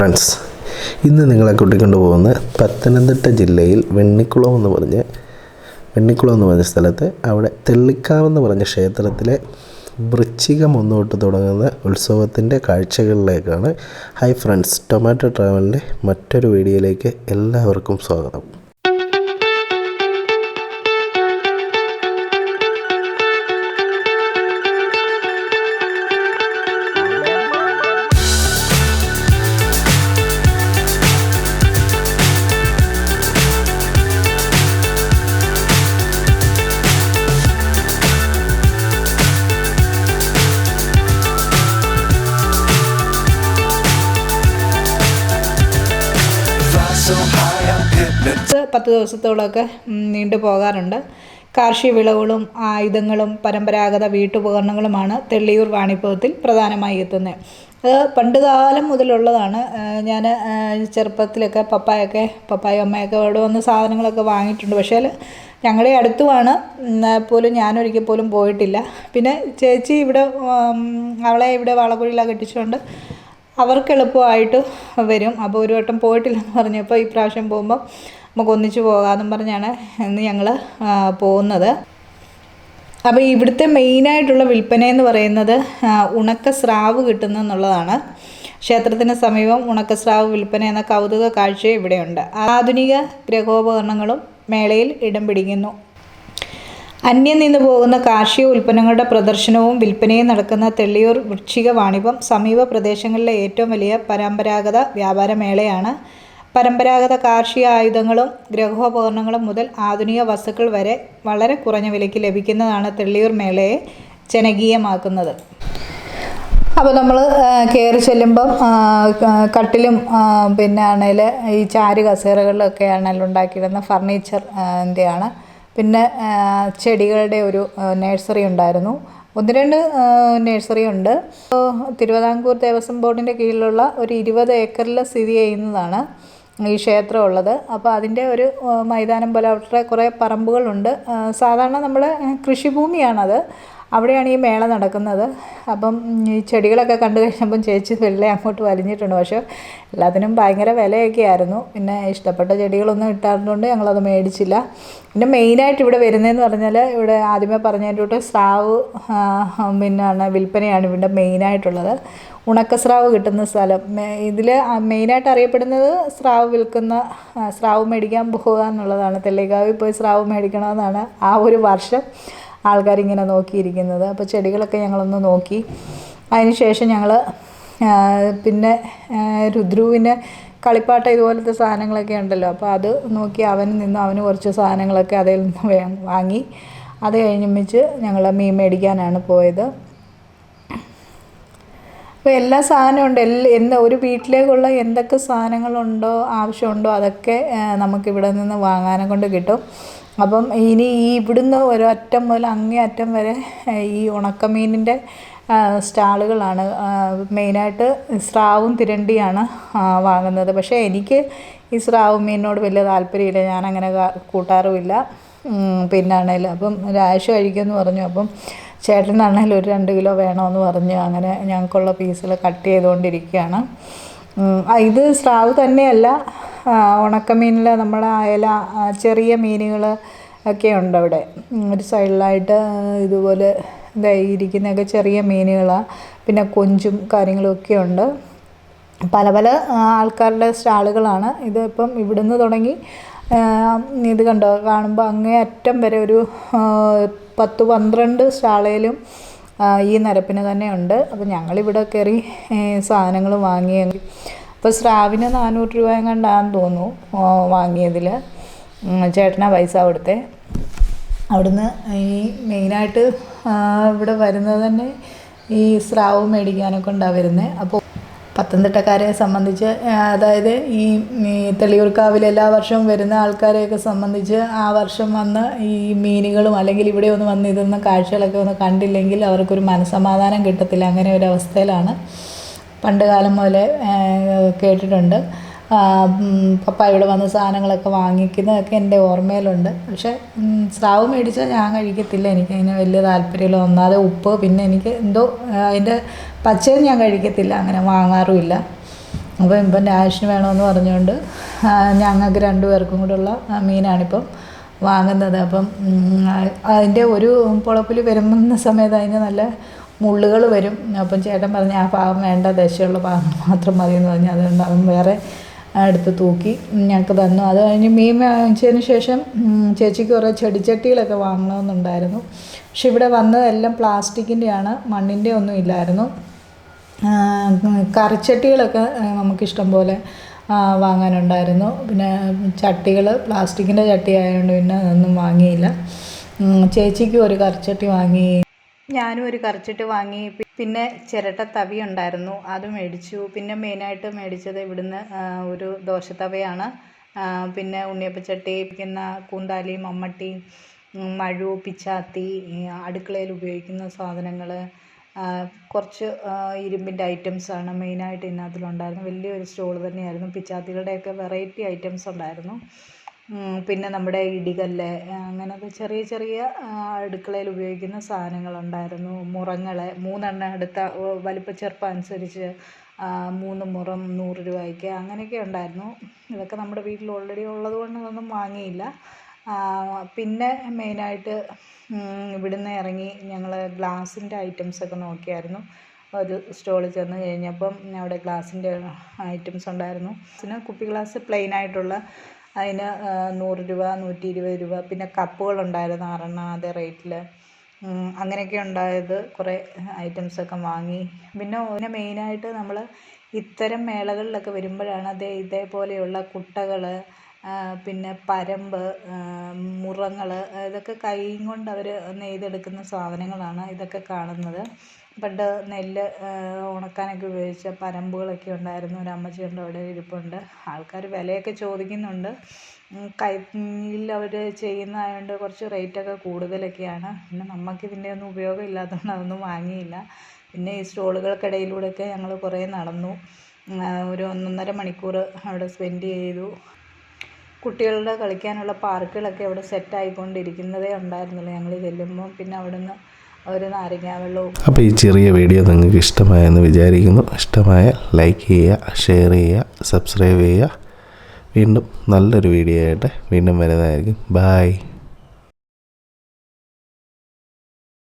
Friends ഇന്ന് നിങ്ങളെ കൂട്ടിക്കൊണ്ട് പോകുന്ന പത്തനംതിട്ട ജില്ലയിൽ വെണ്ണിക്കുളം എന്ന് പറഞ്ഞ് വെണ്ണിക്കുളം എന്ന് പറഞ്ഞ സ്ഥലത്ത് അവിടെ തെള്ളിക്കാവ് എന്ന് പറഞ്ഞ ക്ഷേത്രത്തിലെ വൃശ്ചിക മുന്നോട്ട് തുടങ്ങുന്ന ഉത്സവത്തിന്റെ കാഴ്ചകളിലേക്കാണ്. ഹൈ ഫ്രണ്ട്സ് ടൊമാറ്റോ ട്രാവലിന്റെ മറ്റൊരു വീഡിയോയിലേക്ക് എല്ലാവർക്കും സ്വാഗതം. പത്ത് ദിവസത്തോളമൊക്കെ നീണ്ടു പോകാറുണ്ട്. കാർഷിക വിളകളും ആയുധങ്ങളും പരമ്പരാഗത വീട്ടുപകരണങ്ങളുമാണ് തെള്ളിയൂർ വാണിഭവത്തിൽ പ്രധാനമായി എത്തുന്നത്. അത് പണ്ട് കാലം മുതലുള്ളതാണ് ഞാൻ ചെറുപ്പത്തിലൊക്കെ പപ്പായൊക്കെ പപ്പായ അമ്മയൊക്കെ അവിടെ വന്ന് സാധനങ്ങളൊക്കെ വാങ്ങിയിട്ടുണ്ട്. പക്ഷേ ഞങ്ങളുടെ അടുത്തുമാണ് പോലും ഞാനൊരിക്കൽ പോലും പോയിട്ടില്ല. പിന്നെ ചേച്ചി ഇവിടെ അവളെ ഇവിടെ വാളക്കുഴിയിലാണ് കെട്ടിച്ചുകൊണ്ട് അവർക്ക് എളുപ്പമായിട്ട് വരും. അപ്പോൾ ഒരു വട്ടം പോയിട്ടില്ലെന്ന് പറഞ്ഞപ്പോൾ ഈ പ്രാവശ്യം പോകുമ്പോൾ നമുക്ക് ഒന്നിച്ച് പോകാമെന്നും പറഞ്ഞാണ് ഇന്ന് ഞങ്ങൾ പോകുന്നത്. അപ്പോൾ ഇവിടുത്തെ മെയിനായിട്ടുള്ള വിൽപ്പന എന്ന് പറയുന്നത് ഉണക്ക സ്രാവ് കിട്ടുന്നു എന്നുള്ളതാണ് ക്ഷേത്രത്തിന് സമീപം ഉണക്ക സ്രാവ് വിൽപ്പന എന്ന കൗതുക കാഴ്ച ഇവിടെയുണ്ട്. ആധുനിക ഗ്രഹോപകരണങ്ങളും മേളയിൽ ഇടം പിടിക്കുന്നു. അന്യം നിന്ന് പോകുന്ന കാർഷിക ഉൽപ്പന്നങ്ങളുടെ പ്രദർശനവും വിൽപ്പനയും നടക്കുന്ന തെള്ളിയൂർ വൃക്ഷിക വാണിഭം സമീപ പ്രദേശങ്ങളിലെ ഏറ്റവും വലിയ പരമ്പരാഗത വ്യാപാര മേളയാണ് പരമ്പരാഗത കാർഷിക ആയുധങ്ങളും ഗ്രഹോപകരണങ്ങളും മുതൽ ആധുനിക വസ്തുക്കൾ വരെ വളരെ കുറഞ്ഞ വിലയ്ക്ക് ലഭിക്കുന്നതാണ് തെള്ളിയൂർ മേളയെ ജനകീയമാക്കുന്നത്. അപ്പോൾ നമ്മൾ കയറി ചെല്ലുമ്പം കട്ടിലും പിന്നെ ആണേൽ ഈ ചാര് കസേരകളിലൊക്കെ ആണെങ്കിൽ ഉണ്ടാക്കിയിരുന്ന ഫർണിച്ചർ ആണ് പിന്നെ ചെടികളുടെ ഒരു നേഴ്സറി ഉണ്ടായിരുന്നു. ഒന്ന് രണ്ട് നേഴ്സറി ഉണ്ട്. തിരുവിതാംകൂർ ദേവസ്വം ബോർഡിന്റെ കീഴിലുള്ള ഒരു ഇരുപത് ഏക്കറിൽ സ്ഥിതി ചെയ്യുന്നതാണ്. ഈ ക്ഷേത്രം ഉള്ളത് അപ്പോൾ അതിന്റെ ഒരു മൈതാനം പോലെ അവിടെ കുറേ പറമ്പുകളുണ്ട്. സാധാരണ നമ്മൾ കൃഷിഭൂമിയാണത്. അവിടെയാണ് ഈ മേള നടക്കുന്നത്. അപ്പം ഈ ചെടികളൊക്കെ കണ്ടു കഴിഞ്ഞപ്പം ചേച്ചി വെള്ളം അങ്ങോട്ട് വലിഞ്ഞിട്ടുണ്ട്. പക്ഷേ എല്ലാത്തിനും ഭയങ്കര വിലയൊക്കെ ആയിരുന്നു പിന്നെ ഇഷ്ടപ്പെട്ട ചെടികളൊന്നും കിട്ടാറുണ്ട് ഞങ്ങളത് മേടിച്ചില്ല. പിന്നെ മെയിനായിട്ട് ഇവിടെ വരുന്നതെന്ന് പറഞ്ഞാൽ ഇവിടെ ആദ്യമേ പറഞ്ഞതിന്റെ കൂട്ട് സ്രാവ് പിന്നെ വിൽപ്പനയാണ് ഇവിടെ മെയിനായിട്ടുള്ളത്. ഉണക്കസ്രാവ് കിട്ടുന്ന സ്ഥലം. ഇതിൽ മെയിനായിട്ട് അറിയപ്പെടുന്നത് സ്രാവ് വിൽക്കുന്ന സ്രാവ് മേടിക്കാൻ പോകുക എന്നുള്ളതാണ്. തെള്ളിക്കാവിൽ പോയി സ്രാവ് മേടിക്കണമെന്നാണ് ആ ഒരു വർഷം ആൾക്കാരിങ്ങനെ നോക്കിയിരിക്കുന്നത്. അപ്പോൾ ചെടികളൊക്കെ ഞങ്ങളൊന്ന് നോക്കി. അതിനുശേഷം ഞങ്ങൾ പിന്നെ രുദ്രുവിന് കളിപ്പാട്ട ഇതുപോലത്തെ സാധനങ്ങളൊക്കെ ഉണ്ടല്ലോ. അപ്പോൾ അത് നോക്കി അവന് നിന്ന് അവന് കുറച്ച് സാധനങ്ങളൊക്കെ അതിൽ നിന്ന് വാങ്ങി. അത് കഴിഞ്ഞിച്ച് ഞങ്ങൾ മീൻ മേടിക്കാനാണ് പോയത്. അപ്പോൾ എല്ലാ സാധനവും ഉണ്ട്. എല്ലാ എന്താ ഒരു വീട്ടിലേക്കുള്ള എന്തൊക്കെ സാധനങ്ങളുണ്ടോ ആവശ്യമുണ്ടോ അതൊക്കെ നമുക്ക് നമുക്കിവിടെ നിന്ന് വാങ്ങാനെ കൊണ്ട് കിട്ടും. അപ്പം ഇനി ഈ ഇവിടുന്ന് ഒരറ്റം മുതൽ അങ്ങേ അറ്റം വരെ ഈ ഉണക്കമീനിന്റെ സ്റ്റാളുകളാണ്. മെയിനായിട്ട് സ്രാവും തിരണ്ടിയാണ് വാങ്ങുന്നത്. പക്ഷേ എനിക്ക് ഈ സ്രാവ് മീനിനോട് വലിയ താല്പര്യമില്ല. ഞാനങ്ങനെ അങ്ങനെ കൂട്ടാറുമില്ല. പിന്നാണേലും അപ്പം രാശ കഴിക്കുമെന്ന് പറഞ്ഞു. അപ്പം ചേട്ടനാണേലും ഒരു രണ്ട് കിലോ വേണമെന്ന് പറഞ്ഞു. അങ്ങനെ ഞങ്ങൾക്കുള്ള പീസുകൾ കട്ട് ചെയ്തുകൊണ്ടിരിക്കുകയാണ് ഇത് സ്രാവ് തന്നെയല്ല. ഉണക്കമീനിൽ നമ്മുടെ അയല ചെറിയ മീനുകൾ ഒക്കെ ഉണ്ട് അവിടെ ഒരു സൈഡിലായിട്ട് ഇതുപോലെ ഇതാ ഇരിക്കുന്നതൊക്കെ ചെറിയ മീനുകളാണ് പിന്നെ കൊഞ്ചും കാര്യങ്ങളും ഒക്കെ ഉണ്ട്. പല പല ആൾക്കാരുടെ സ്റ്റാളുകളാണ്. ഇത് ഇപ്പം ഇവിടുന്ന് തുടങ്ങി ഇത് കണ്ടോ? കാണുമ്പോൾ അങ്ങേ അറ്റം വരെ ഒരു പത്ത് പന്ത്രണ്ട് ആ, ഈ നിരപ്പിന് തന്നെയുണ്ട്. അപ്പോൾ ഞങ്ങളിവിടെ കയറി സാധനങ്ങൾ വാങ്ങിയെങ്കിൽ അപ്പോൾ സ്രാവിന് നാനൂറ് രൂപ കണ്ടാന്ന് തോന്നുന്നു വാങ്ങിയതിൽ ചേട്ടനാ പൈസ അവിടുത്തെ. അവിടുന്ന് ഈ മെയിനായിട്ട് ഇവിടെ വരുന്നത് തന്നെ ഈ സ്രാവ് മേടിക്കാനൊക്കെ ഉണ്ടാണ് വരുന്നത് അപ്പോൾ പത്തനംതിട്ടക്കാരെ സംബന്ധിച്ച് അതായത് ഈ തെളിയൂർക്കാവിൽ എല്ലാ വർഷവും വരുന്ന ആൾക്കാരെയൊക്കെ സംബന്ധിച്ച് ആ വർഷം വന്ന് ഈ മീനുകളും അല്ലെങ്കിൽ ഇവിടെ ഒന്ന് വന്ന് ഇതൊന്ന് കാഴ്ചകളൊക്കെ ഒന്ന് കണ്ടില്ലെങ്കിൽ അവർക്കൊരു മനസമാധാനം കിട്ടത്തില്ല. അങ്ങനെ ഒരു അവസ്ഥയിലാണ്. പണ്ട് കാലം മുതലേ കേട്ടിട്ടുണ്ട്. പപ്പ ഇവിടെ വന്ന് സാധനങ്ങളൊക്കെ വാങ്ങിക്കുന്നതൊക്കെ എന്റെ ഓർമ്മയിലുണ്ട്. പക്ഷേ സ്രാവ് മേടിച്ചാൽ ഞാൻ കഴിക്കത്തില്ല. എനിക്ക് അതിന് വലിയ താല്പര്യമില്ല. ഒന്നാതെ ഉപ്പ് പിന്നെ എനിക്ക് എന്തോ അതിന്റെ പച്ചയും ഞാൻ കഴിക്കത്തില്ല. അങ്ങനെ വാങ്ങാറുമില്ല. അപ്പോൾ ഇപ്പം രാഷിന് വേണമെന്ന് പറഞ്ഞുകൊണ്ട് ഞങ്ങൾക്ക് രണ്ടുപേർക്കും കൂടെയുള്ള മീനാണിപ്പം വാങ്ങുന്നത്. അപ്പം അതിന്റെ ഒരു പുളപ്പിൽ വരുന്ന സമയത്ത് അതിന് നല്ല മുള്ളുകൾ വരും. അപ്പം ചേട്ടൻ പറഞ്ഞ് ആ ഭാഗം വേണ്ട ദശയുള്ള ഭാഗം മാത്രം മതി എന്ന് പറഞ്ഞു അതുകൊണ്ട് അതും വേറെ എടുത്ത് തൂക്കി ഞങ്ങൾക്ക് തന്നു. അത് കഴിഞ്ഞ് മീൻ വാങ്ങിച്ചതിന് ശേഷം ചേച്ചിക്ക് കുറേ ചെടിച്ചട്ടികളൊക്കെ വാങ്ങണമെന്നുണ്ടായിരുന്നു. പക്ഷെ ഇവിടെ വന്നതെല്ലാം പ്ലാസ്റ്റിക്കിന്റെയാണ് മണ്ണിന്റെ ഒന്നും ഇല്ലായിരുന്നു. കറിച്ചട്ടികളൊക്കെ നമുക്കിഷ്ടം പോലെ വാങ്ങാനുണ്ടായിരുന്നു. പിന്നെ ചട്ടികൾ പ്ലാസ്റ്റിക്കിന്റെ ചട്ടി ആയതുകൊണ്ട് പിന്നെ അതൊന്നും വാങ്ങിയില്ല. ചേച്ചിക്കും ഒരു കറിച്ചട്ടി വാങ്ങി ഞാനും ഒരു കറിച്ചിട്ട് വാങ്ങി. പിന്നെ ചിരട്ട തവി ഉണ്ടായിരുന്നു. അത് മേടിച്ചു. പിന്നെ മെയിനായിട്ട് മേടിച്ചത് ഇവിടുന്ന് ഒരു ദോശത്തവയാണ് പിന്നെ ഉണ്ണിയപ്പച്ചട്ടി പിന്നെ കൂന്താലി മമ്മട്ടി മഴു പിച്ചാത്തി അടുക്കളയിൽ ഉപയോഗിക്കുന്ന സാധനങ്ങൾ കുറച്ച് ഇരുമ്പിന്റെ ഐറ്റംസാണ് മെയിനായിട്ട് ഇതിനകത്തിലുണ്ടായിരുന്നു വലിയൊരു സ്റ്റോൾ തന്നെയായിരുന്നു. പിച്ചാത്തികളുടെയൊക്കെ വെറൈറ്റി ഐറ്റംസ് ഉണ്ടായിരുന്നു. പിന്നെ നമ്മുടെ ഇടികല്ല് അങ്ങനത്തെ ചെറിയ ചെറിയ അടുക്കളയിൽ ഉപയോഗിക്കുന്ന സാധനങ്ങളുണ്ടായിരുന്നു. മുറങ്ങൾ മൂന്നെണ്ണം എടുത്ത വലിപ്പ ചെറുപ്പം അനുസരിച്ച് മൂന്ന് മുറം നൂറ് രൂപയ്ക്ക് അങ്ങനെയൊക്കെ ഉണ്ടായിരുന്നു. ഇതൊക്കെ നമ്മുടെ വീട്ടിൽ ഓൾറെഡി ഉള്ളത് കൊണ്ട് അതൊന്നും വാങ്ങിയില്ല. പിന്നെ മെയിനായിട്ട് ഇവിടുന്ന് ഇറങ്ങി ഞങ്ങൾ ഗ്ലാസിന്റെ ഐറ്റംസൊക്കെ നോക്കിയായിരുന്നു. ഒരു സ്റ്റോളിൽ ചെന്ന് കഴിഞ്ഞപ്പം അവിടെ ഗ്ലാസിന്റെ ഐറ്റംസ് ഉണ്ടായിരുന്നു. പിന്നെ കുപ്പി ഗ്ലാസ് പ്ലെയിൻ ആയിട്ടുള്ള അതിന് നൂറ് രൂപ നൂറ്റി ഇരുപത് രൂപ പിന്നെ കപ്പുകളുണ്ടായിരുന്നു ആറെണ്ണം അതേ റേറ്റിൽ അങ്ങനെയൊക്കെ ഉണ്ടായത് കുറേ ഐറ്റംസൊക്കെ വാങ്ങി. പിന്നെ ഓനെ മെയിനായിട്ട് നമ്മൾ ഇത്തരം മേളകളിലൊക്കെ വരുമ്പോഴാണ് അതേ ഇതേപോലെയുള്ള കുട്ടകൾ പിന്നെ പരമ്പ് മുറങ്ങൾ ഇതൊക്കെ കൈ കൊണ്ട് അവർ നെയ്തെടുക്കുന്ന സാധനങ്ങളാണ് ഇതൊക്കെ കാണുന്നത്. പണ്ട് നെല്ല് ഉണക്കാനൊക്കെ ഉപയോഗിച്ച പരമ്പുകളൊക്കെ ഉണ്ടായിരുന്നു. ഒരു അമ്മച്ചിയുണ്ട് അവിടെ ഇരിപ്പുണ്ട്. ആൾക്കാർ വിലയൊക്കെ ചോദിക്കുന്നുണ്ട്. കൈയിൽ അവർ ചെയ്യുന്നതായതുകൊണ്ട് കുറച്ച് റേറ്റൊക്കെ കൂടുതലൊക്കെയാണ്. പിന്നെ നമുക്ക് ഇതിന്റെ ഒന്നും ഉപയോഗം ഇല്ലാത്തതുകൊണ്ട് അതൊന്നും വാങ്ങിയില്ല. പിന്നെ ഈ സ്റ്റോളുകൾക്കിടയിലൂടെയൊക്കെ ഞങ്ങൾ കുറേ നടന്നു. ഒരു ഒന്നൊന്നര മണിക്കൂർ അവിടെ സ്പെൻഡ് ചെയ്തു. കുട്ടികളുടെ കളിക്കാനുള്ള പാർക്കുകളൊക്കെ അവിടെ സെറ്റായിക്കൊണ്ടിരിക്കുന്നതേ ഉണ്ടായിരുന്നുള്ളൂ ഞങ്ങൾ ചെല്ലുമ്പോൾ പിന്നെ അവിടുന്ന് ഒരു നാരങ്ങ വെള്ളവും അപ്പോൾ ഈ ചെറിയ വീഡിയോ നിങ്ങൾക്ക് ഇഷ്ടമായെന്ന് വിചാരിക്കുന്നു. ഇഷ്ടമായ ലൈക്ക് ചെയ്യുക ഷെയർ ചെയ്യുക സബ്സ്ക്രൈബ് ചെയ്യുക. വീണ്ടും നല്ലൊരു വീഡിയോ ആയിട്ട് വീണ്ടും വരുന്നതായിരിക്കും. ബായ്